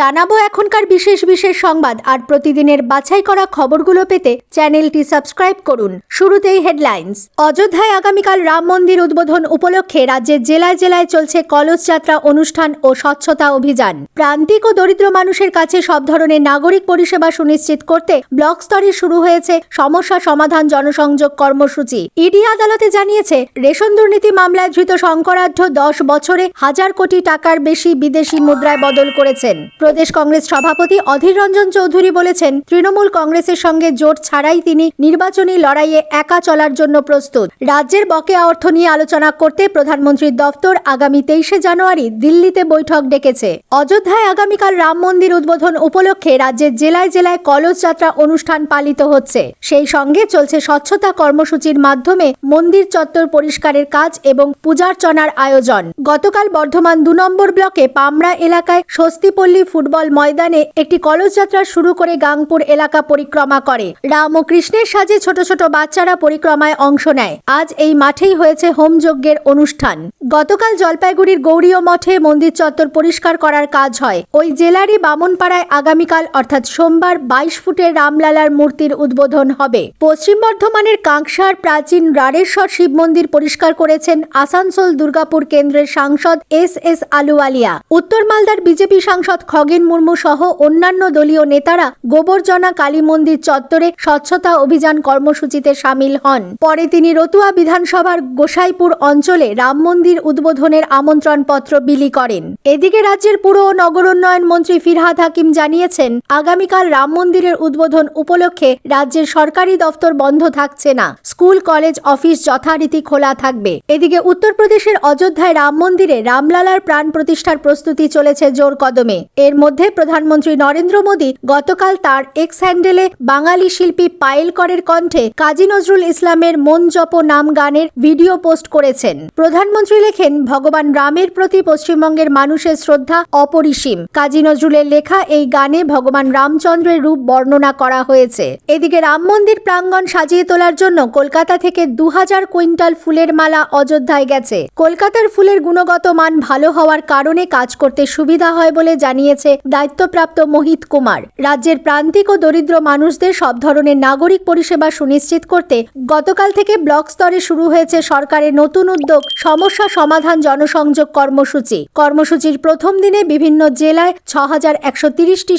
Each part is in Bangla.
জানাব এখনকার বিশেষ বিশেষ সংবাদ আর প্রতিদিনের বাছাই করা খবরগুলো পেতে চ্যানেলটি সাবস্ক্রাইব করুন। শুরুতেই হেডলাইন্স। অযোধ্যায় আগামীকাল রাম মন্দির উদ্বোধন উপলক্ষে রাজ্যের জেলায় জেলায় চলছে কলস যাত্রা অনুষ্ঠান ও স্বচ্ছতা অভিযান। প্রান্তিক ও দরিদ্র মানুষের কাছে সব ধরনের নাগরিক পরিষেবা সুনিশ্চিত করতে ব্লক স্তরে শুরু হয়েছে সমস্যা সমাধান জনসংযোগ কর্মসূচি। ইডি আদালতে জানিয়েছে, রেশন দুর্নীতি মামলায় ধৃত শঙ্করাঢ্য দশ বছরে হাজার কোটি টাকার বেশি বিদেশি মুদ্রায় বদল করেছেন। প্রদেশ কংগ্রেস সভাপতি অধীর রঞ্জন চৌধুরী বলেছেন, তৃণমূল কংগ্রেসের সঙ্গে জোট ছাড়াই তিনি নির্বাচনী লড়াইয়ে একা চলার জন্য প্রস্তুত। রাজ্যের বকেয়া অর্থ নিয়ে আলোচনা করতে প্রধানমন্ত্রীর দফতর আগামী তেইশে জানুয়ারি দিল্লিতে বৈঠক ডেকেছে। অযোধ্যায় আগামীকাল রাম মন্দির উদ্বোধন উপলক্ষে রাজ্যের জেলায় জেলায় কলস যাত্রা অনুষ্ঠান পালিত হচ্ছে। সেই সঙ্গে চলছে স্বচ্ছতা কর্মসূচির মাধ্যমে মন্দির চত্বর পরিষ্কারের কাজ এবং পূজার্চনার আয়োজন। গতকাল বর্ধমান দু নম্বর ব্লকে পামড়া এলাকায় স্বস্তিপল্লী ফুটবল ময়দানে একটি কলস যাত্রা শুরু করে গাংপুর এলাকা পরিক্রমা করে। রাম ও কৃষ্ণের সাজে ছোট ছোট বাচ্চারা পরিক্রমায় অংশ নেয়। আজ এই মাঠেই হয়েছে হোম যজ্ঞের অনুষ্ঠান। গতকাল জলপাইগুড়ির গৌরীয় মঠে মন্দির চত্বর পরিষ্কার করার কাজ হয়। ওই জেলারই বামনপাড়ায় আগামীকাল, অর্থাৎ সোমবার, বাইশ ফুটের রামলালার মূর্তির উদ্বোধন হবে। পশ্চিম বর্ধমানের কাঁকসার প্রাচীন রাড়েশ্বর শিব মন্দির পরিষ্কার করেছেন আসানসোল দুর্গাপুর কেন্দ্রের সাংসদ এস এস আলুওয়ালিয়া। উত্তর মালদার বিজেপি সাংসদ খগেন মুর্মু সহ অন্যান্য দলীয় নেতারা গোবরজনা কালী মন্দির চত্বরে স্বচ্ছতা অভিযান কর্মসূচিতে সামিল হন। পরে তিনি রতুয়া বিধানসভার গোসাইপুর অঞ্চলে রাম মন্দির উদ্বোধনের আমন্ত্রণ পত্র বিলি করেন। এদিকে রাজ্যের পুর ও নগর উন্নয়ন মন্ত্রী ফিরহাদ হাকিম জানিয়েছেন, আগামীকাল রাম মন্দিরের উদ্বোধন উপলক্ষে রাজ্যের সরকারি দফতর বন্ধ থাকছে না, স্কুল, কলেজ, অফিস যথারীতি খোলা থাকবে। এদিকে উত্তরপ্রদেশের অযোধ্যায় রাম মন্দিরে রামলালার প্রাণ প্রতিষ্ঠার প্রস্তুতি চলেছে জোর কদমে। এর মধ্যে প্রধানমন্ত্রী নরেন্দ্র মোদী গতকাল তার এক্স হ্যান্ডেলে বাঙালি শিল্পী পায়েল করের কণ্ঠে কাজী নজরুল ইসলামের মন জপ নাম গানের ভিডিও পোস্ট করেছেন। প্রধানমন্ত্রী লেখেন, ভগবান রামের প্রতি পশ্চিমবঙ্গের মানুষের শ্রদ্ধা অপরিসীম। কাজী নজরুলের লেখা এই গানে ভগবান রামচন্দ্রের রূপ বর্ণনা করা হয়েছে। এদিকে রাম মন্দির প্রাঙ্গণ সাজিয়ে তোলার জন্য কলকাতা থেকে দু হাজার কুইন্টাল ফুলের মালা অযোধ্যায় গেছে। কলকাতার ফুলের গুণগত মান ভালো হওয়ার কারণে কাজ করতে সুবিধা হয় বলে জানিয়েছে দায়িত্বপ্রাপ্ত মোহিত কুমার। রাজ্যের প্রান্তিক ও দরিদ্র মানুষদের সব ধরনের নাগরিক পরিষেবা সুনিশ্চিত করতে গতকাল থেকে ব্লক স্তরে শুরু হয়েছে সরকারের নতুন উদ্যোগ সমস্যা সমাধান জনসংযোগ কর্মসূচি। কর্মসূচির প্রথম দিনে বিভিন্ন জেলায় ছ হাজার একশো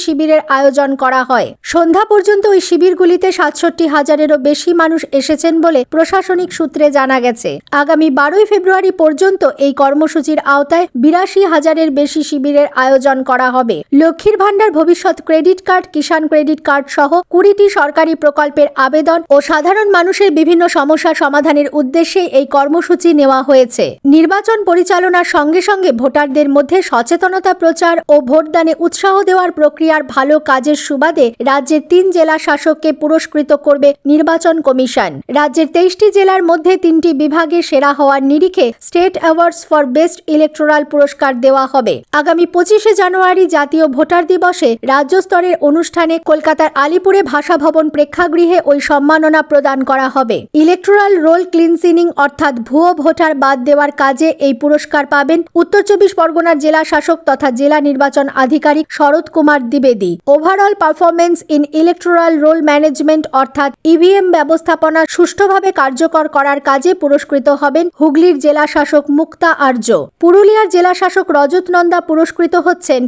শিবিরের আয়োজন করা হয়। সন্ধ্যা পর্যন্ত ওই শিবিরগুলিতে সাতষট্টি হাজারেরও বেশি মানুষ এসেছেন বলে প্রশাসনিক সূত্রে জানা গেছে। আগামী বারোই ফেব্রুয়ারি পর্যন্ত এই কর্মসূচির আওতায় বিরাশি হাজারের বেশি শিবিরের আয়োজন করা হবে। লক্ষ্মীর ভাণ্ডার ভবিষ্যৎ credit card, Kisan credit card সহ কুড়িটি সরকারি প্রকল্পের আবেদন ও সাধারণ মানুষের বিভিন্ন সমস্যা সমাধানের উদ্দেশ্যে এই কর্মসূচি নেওয়া হয়েছে। নির্বাচন পরিচালনার সঙ্গে সঙ্গে ভোটারদের মধ্যে সচেতনতা প্রচার ও ভোটদানে উৎসাহ দেওয়ার প্রক্রিয়ার ভালো কাজের সুবাদে রাজ্যের তিন জেলা শাসককে পুরস্কৃত করবে নির্বাচন কমিশন। রাজ্যের তেইশটি জেলার মধ্যে তিনটি বিভাগে সেরা হওয়ার নিরিখে state awards for best electoral পুরস্কার দেওয়া হবে। আগামী পঁচিশে জানুয়ারি জাতীয় ভোটার দিবসে রাজ্য স্তরের অনুষ্ঠানে কলকাতার আলিপুরে ভাষা ভবন প্রেক্ষাগৃহে ওই সম্মাননা প্রদান করা হবে। ইলেকটোরাল রোল ক্লিনসিনিং অর্থাৎ ভুয়ো ভোটার বাদ দেওয়ার কাজে এই পুরস্কার পাবেন উত্তর চব্বিশ পরগনার জেলা শাসক তথা জেলা নির্বাচন আধিকারিক Sharat Kumar দ্বিবেদী। Overall performance in electoral roll management অর্থাৎ ইভিএম ব্যবস্থাপনা সুষ্ঠুভাবে কার্যকর করার কাজে পুরস্কৃত হবেন হুগলির জেলা শাসক মুক্তা আর্য। পুরুলিয়ার জেলা শাসক রজত নন্দা পুরস্কৃত হচ্ছেন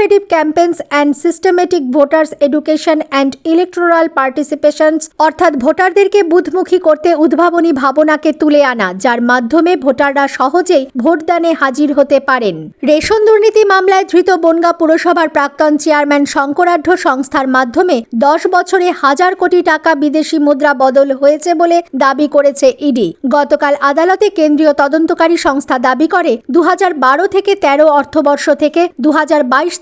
innovative campaigns and systematic voters education and electoral participations অর্থাৎ ভোটারদেরকে বুধমুখী করতে উদ্ভাবনী ভাবনাকে তুলে আনা, যার মাধ্যমে ভোটাররা সহজেই ভোটদানে হাজির হতে পারেন। রেশন দুর্নীতি মামলায় ধৃত বনগা পুরসভার প্রাক্তন চেয়ারম্যান শঙ্করাঢ্য সংস্থার মাধ্যমে দশ বছরে হাজার কোটি টাকা বিদেশি মুদ্রা বদল হয়েছে বলে দাবি করেছে ইডি। গতকাল আদালতে কেন্দ্রীয় তদন্তকারী সংস্থা দাবি করে দু হাজার বারো থেকে তেরো অর্থবর্ষ থেকে দু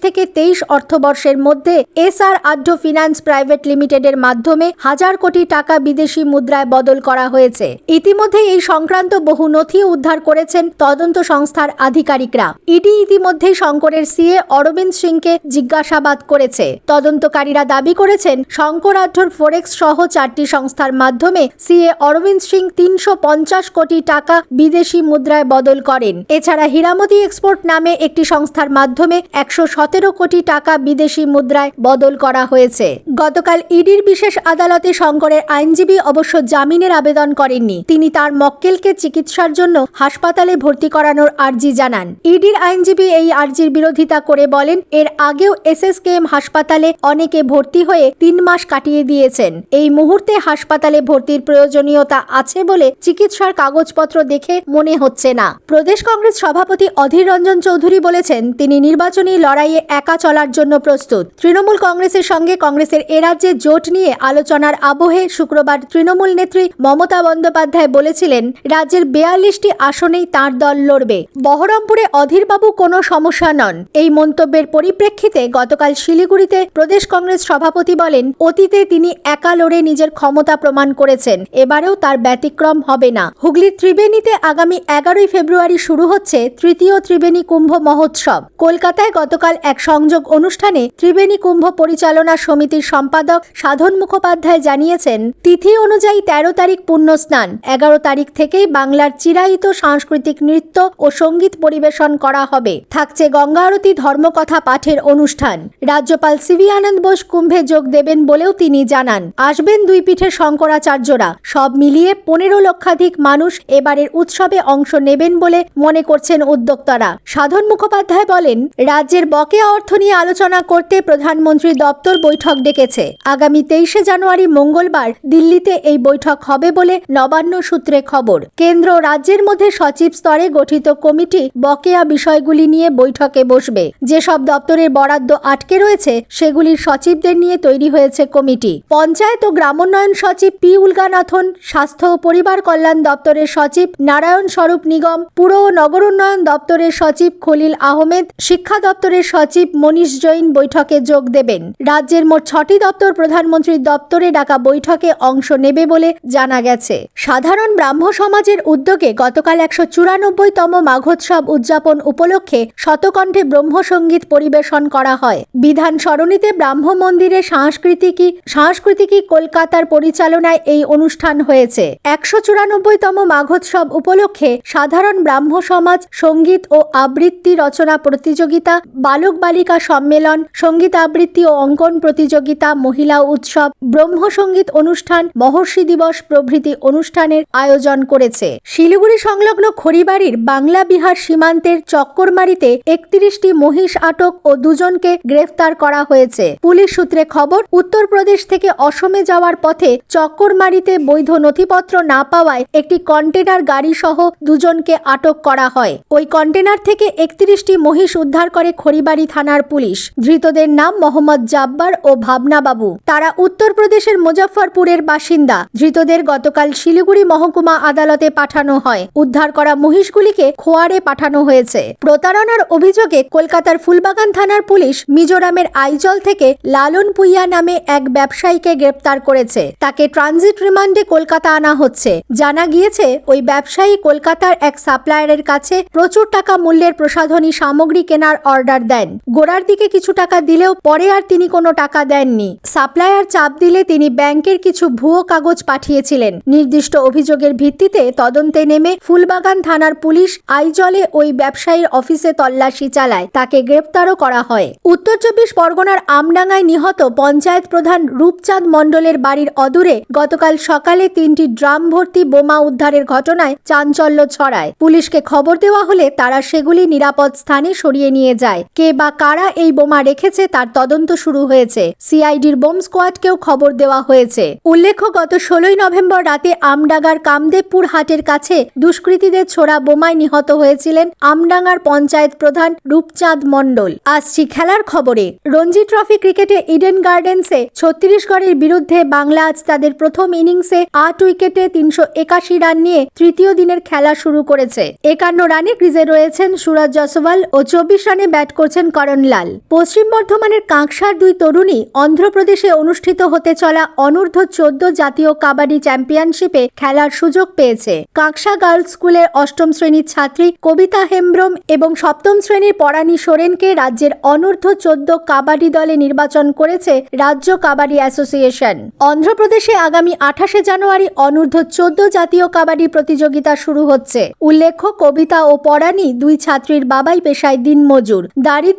থেকে তেইশ অর্থবর্ষের মধ্যে এস আর ফিনান্স প্রাইভেট লিমিটেডের মাধ্যমে হাজার কোটি টাকা বিদেশি মুদ্রায় বদল করা হয়েছে। ইতিমধ্যে এই সংক্রান্ত বহু নথি উদ্ধার করেছেন তদন্ত সংস্থার আধিকারিকরা। ইডি ইতিমধ্যেই শঙ্করের সিএ অরবিন্দ সিংকে জিজ্ঞাসাবাদ করেছে। তদন্তকারীরা দাবি করেছেন, শঙ্কর আঢ্যর ফোরেক্স সহ চারটি সংস্থার মাধ্যমে সিএ অরবিন্দ সিং তিনশো পঞ্চাশ কোটি টাকা বিদেশি মুদ্রায় বদল করেন। এছাড়া হীরামতি এক্সপোর্ট নামে একটি সংস্থার মাধ্যমে একশো সতেরো কোটি টাকা বিদেশি মুদ্রায় বদল করা হয়েছে। গতকাল ইডির বিশেষ আদালতে শঙ্করের আইনজীবী অবশ্য জামিনের আবেদন করেননি। তিনি তার মক্কেলকে চিকিৎসার জন্য হাসপাতালে ভর্তি করানোর আর্জি জানান। ইডির আইনজীবী এই আর্জির বিরোধিতা করে বলেন, এর আগেও এসএসকেএম হাসপাতালে অনেকে ভর্তি হয়ে তিন মাস কাটিয়ে দিয়েছেন। এই মুহূর্তে হাসপাতালে ভর্তির প্রয়োজনীয়তা আছে বলে চিকিৎসার কাগজপত্র দেখে মনে হচ্ছে না। প্রদেশ কংগ্রেস সভাপতি অধীর রঞ্জন চৌধুরী বলেছেন, তিনি নির্বাচনী লড়াইয়ে একা চলার জন্য প্রস্তুত। তৃণমূল কংগ্রেসের সঙ্গে কংগ্রেসের এ রাজ্যে জোট নিয়ে আলোচনার আবহে শুক্রবার তৃণমূল নেত্রী মমতা বন্দ্যোপাধ্যায় বলেছিলেন, রাজ্যের বেয়াল্লিশটি আসনেই তার দল লড়বে। বহরমপুরে অধীরবাবু কোনো সমস্যা নন। এই মন্তব্যের পরিপ্রেক্ষিতে গতকাল শিলিগুড়িতে প্রদেশ কংগ্রেস সভাপতি বলেন, অতীতে তিনি একা লড়ে নিজের ক্ষমতা প্রমাণ করেছেন। এবারেও তার ব্যতিক্রম হবে না। হুগলির ত্রিবেণীতে আগামী এগারোই ফেব্রুয়ারি শুরু হচ্ছে তৃতীয় ত্রিবেণী কুম্ভ মহোৎসব। কলকাতায় গতকাল এক সংযোগ অনুষ্ঠানে ত্রিবেণী কুম্ভ পরিচালনা সমিতির সম্পাদক সাধন মুখোপাধ্যায় জানিয়েছেন, তিথি অনুযায়ী তেরো তারিখ পুণ্য স্নান। এগারো তারিখ থেকেই বাংলার চিরায়িত সাংস্কৃতিক নৃত্য ও সংগীত পরিবেশন করা হবে। থাকছে গঙ্গা আরতি ধর্মকথা পাঠের অনুষ্ঠান। রাজ্যপাল সিভি আনন্দ বোস কুম্ভে যোগ দেবেন বলেও তিনি জানান। আসবেন দুই পিঠের শঙ্করাচার্যরা। সব মিলিয়ে পনেরো লক্ষাধিক মানুষ এবারের উৎসবে অংশ নেবেন বলে মনে করছেন উদ্যোক্তারা। সাধন মুখোপাধ্যায় বলেন, রাজ্যের বকেয়া অর্থ নিয়ে আলোচনা করতে প্রধানমন্ত্রী দপ্তর বৈঠক ডেকেছে। আগামী তেইশে জানুয়ারি মঙ্গলবার দিল্লিতে এই বৈঠক হবে বলে নবান্ন সূত্রে খবর। কেন্দ্র রাজ্যের মধ্যে সচিব স্তরে গঠিত কমিটি বকেয়া বিষয়গুলি নিয়ে বৈঠকে বসবে। যেসব দপ্তরের বরাদ্দ আটকে রয়েছে সেগুলির সচিবদের নিয়ে তৈরি হয়েছে কমিটি। পঞ্চায়েত ও গ্রামোন্নয়ন সচিব পি উল্গানাথন, স্বাস্থ্য ও পরিবার কল্যাণ দপ্তরের সচিব নারায়ণ স্বরূপ নিগম, পুর ও নগর উন্নয়ন দপ্তরের সচিব খলিল আহমেদ, শিক্ষা দপ্তরের সচিব মনীষ জৈন বৈঠকে যোগ দেবেন। রাজ্যের মোট ছটি দপ্তর প্রধানমন্ত্রীর দপ্তরে ডাকা বৈঠকে অংশ নেবে বলে জানা গেছে। সাধারণ ব্রাহ্ম সমাজের উদ্যোগে গতকাল একশো চুরানব্বইতম মাঘোৎসব উদযাপন উপলক্ষে শতকণ্ঠে ব্রহ্মসঙ্গীত পরিবেশন করা হয়। বিধান সরণিতে ব্রাহ্ম মন্দিরে সাংস্কৃতিকী সাংস্কৃতিকী কলকাতার পরিচালনায় এই অনুষ্ঠান হয়েছে। একশো চুরানব্বইতম মাঘোৎসব উপলক্ষে সাধারণ ব্রাহ্ম সমাজ সংগীত ও আবৃত্তি রচনা প্রতিযোগিতা, বালক বালিকা সম্মেলন, সংগীত আবৃত্তি ও অঙ্কন প্রতিযোগিতা, মহিলা উৎসব ব্রহ্ম সংগীত অনুষ্ঠান, মহর্ষি দিবস প্রভৃতি অনুষ্ঠানের আয়োজন করেছে। শিলিগুড়ি সংলগ্ন খড়িবাড়ির বাংলা বিহার সীমান্তের চক্করমারিতে একত্রিশটি মহিষ আটক ও দুজনকে গ্রেফতার করা হয়েছে। পুলিশ সূত্রে খবর, উত্তরপ্রদেশ থেকে অসমে যাওয়ার পথে চক্করমারিতে বৈধ নথিপত্র না পাওয়ায় একটি কন্টেনার গাড়ি সহ দুজনকে আটক করা হয়। ওই কন্টেনার থেকে একত্রিশটি মহিষ উদ্ধার করে খড়িবাড়ি থানার পুলিশ। ধৃতদের নাম মোহাম্মদ জাব্বার ও ভাবনা বাবু। তারা উত্তরপ্রদেশের মুজফ্ফরপুরের বাসিন্দা। ধৃতদের গতকাল শিলিগুড়ি মহকুমা আদালতে পাঠানো হয়। উদ্ধার করা মহিষগুলিকে খোয়ারে পাঠানো হয়েছে। প্রতারণার অভিযোগে কলকাতার ফুলবাগান থানার পুলিশ মিজোরামের আইজল থেকে লালন পুইয়া নামে এক ব্যবসায়ীকে গ্রেপ্তার করেছে। তাকে ট্রানজিট রিমান্ডে কলকাতা আনা হচ্ছে। জানা গিয়েছে, ওই ব্যবসায়ী কলকাতার এক সাপ্লায়ারের কাছে প্রচুর টাকা মূল্যের প্রসাধনী সামগ্রী কেনার অর্ডার দেন। গোড়ার দিকে কিছু টাকা দিলেও পরে আর তিনি কোনো টাকা দেননি। সাপ্লায়ার চাপ দিলে তিনি ব্যাংকের কিছু ভুয়ো কাগজ পাঠিয়েছিলেন। নির্দিষ্ট অভিযোগের ভিত্তিতে তদন্তে নেমে ফুলবাগান থানার পুলিশ আইজলে ওই ব্যবসায়ীর অফিসে তল্লাশি চালায়। তাকে গ্রেপ্তারও করা হয়। উত্তর চব্বিশ পরগনার আমডাঙ্গায় নিহত পঞ্চায়েত প্রধান রূপচাঁদ মণ্ডলের বাড়ির অদূরে গতকাল সকালে তিনটি ড্রাম ভর্তি বোমা উদ্ধারের ঘটনায় চাঞ্চল্য ছড়ায়। পুলিশকে খবর দেওয়া হলে তারা সেগুলি নিরাপদ স্থানে সরিয়ে নিয়ে যায়। কে বা কারা এই বোমা রেখেছে তার তদন্ত শুরু হয়েছে। সিআইডির বোম স্কোয়াডকেও খবর দেওয়া হয়েছে। উল্লেখ্য, গত ষোলোই নভেম্বর রাতে আমডাঙ্গার কামদেবপুর হাটের কাছে দুষ্কৃতীদের ছোড়া বোমায় নিহত হয়েছিলেন আমডাঙ্গার পঞ্চায়েত প্রধান রূপচাঁদ মণ্ডল। আসছি খেলার খবরে রঞ্জি ট্রফি ক্রিকেটে ইডেন গার্ডেন্সে ছত্তিশগড়ের বিরুদ্ধে বাংলা আজ তাদের প্রথম ইনিংসে আট উইকেটে তিনশো একাশি রান নিয়ে তৃতীয় দিনের খেলা শুরু করেছে। একান্ন রানে ক্রিজে রয়েছেন সুরজ জসওয়াল ও চব্বিশ রানে ব্যাট করছেন করণ লাল পশ্চিম বর্ধমানের কাঁকসার দুই তরুণী অন্ধ্রপ্রদেশে অনুষ্ঠিত হতে চলা অনূর্ধ্ব চোদ্দ জাতীয় কাবাডি চ্যাম্পিয়নশিপে খেলার সুযোগ পেয়েছে। কাঁকসা গার্লস স্কুলের ষষ্ঠম শ্রেণির ছাত্রী কবিতা হেমব্রম এবং সপ্তম শ্রেণির পরাণী সোরেনকে রাজ্যের অনূর্ধ্ব চোদ্দ কাবাডি দলে নির্বাচন করেছে রাজ্য কাবাডি অ্যাসোসিয়েশন। অন্ধ্রপ্রদেশে আগামী আঠাশে জানুয়ারি অনূর্ধ্ব চোদ্দ জাতীয় কাবাডি প্রতিযোগিতা শুরু হচ্ছে। উল্লেখ্য, কবিতা ও পরাণী দুই ছাত্রীর বাবাই পেশায় দিনমজুর।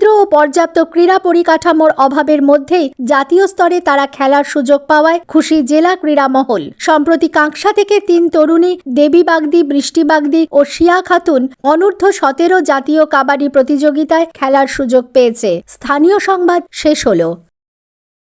দারিদ্র ও পর্যাপ্ত ক্রীড়া পরিকাঠামোর অভাবের মধ্যেই জাতীয় স্তরে তারা খেলার সুযোগ পাওয়ায় খুশি জেলা ক্রীড়া মহল। সম্প্রতি কাঁকসা থেকে তিন তরুণী দেবী বাগদি, বৃষ্টি বাগদি ও শিয়া খাতুন অনূর্ধ্ব সতেরো জাতীয় কাবাডি প্রতিযোগিতায় খেলার সুযোগ পেয়েছে। স্থানীয় সংবাদ শেষ হলো।